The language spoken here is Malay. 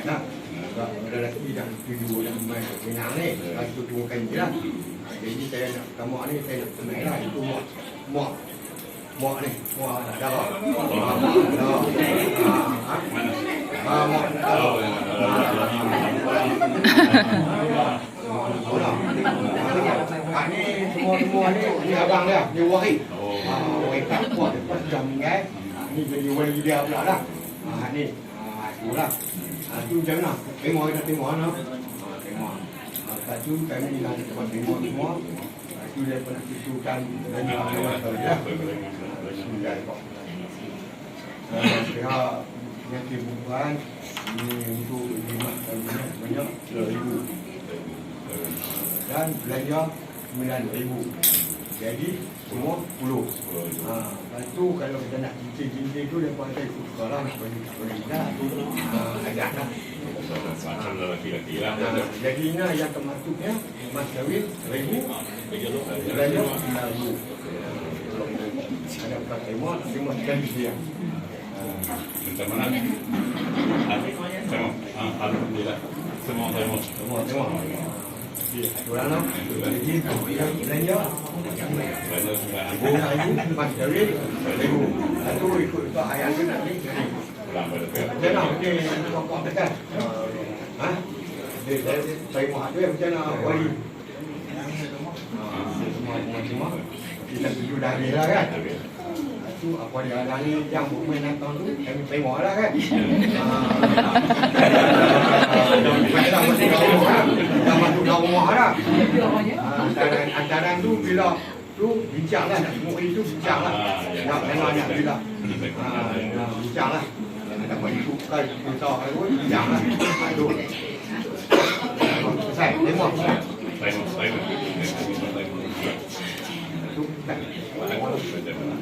Nah, ada lelaki yang tuju yang main minang ni, kalau tuju kain je lah. Jadi saya nak kamu ni saya nak tunai lah itu muak muak muak ni muak dah apa? Muak dah. Ah, ah, muak dah. Kak ni semua-semua ni ni abang dia, dia waris. Ah, waris kat kuat lepas jam ni kan. Ni jadi waris dia pula lah. Ah, ni. Ah, itulah. Ah, tu macam mana? Tengok kita tengok mana. Ah, tengok. Kat tu kami nak tempat tengok semua. Ah, tu dia pernah susukan dan dia tahu dia. Pihak yang perempuan ini untuk dan banyak dan belanja sembilan ribu jadi semua puluh ha, lepas tu kalau kita nak cincin-cincin tu dia pasal ikut bagi tak boleh nak tu ha, ada lah Macam lelaki-lelaki lah. ha, jadinya yang termasuknya mas kahwin ribu sembilan ribu ada bukan tembak tembak sekali dia ha, Macam mana? Tengok. Ah, Alhamdulillah. Semua tengok. semua tengok nak jadi yang belanja Banyak semua Bunga ibu mas kahwin ribu Lalu ikut tu ayah tu nak ni pulang. Macam mana dia pokok tekan? Ha? Saya saya muat tu macam mana wali? Semua semua semua kita tuju dah ni lah kan? Tu apa dia ada ni yang main nonton tu kami tengok lah kan? Macam masuk dalam rumah Dah masuk dalam rumah dah Antara, antara tu bila tu bincang lah nak tengok itu bincang lah nak memang nak bila Ah, nak bincang lah nak bagi tukar kita pun bincang lah Ah, tu selesai tengok semua Tengok, tengok. tu kan Tengok. Tengok.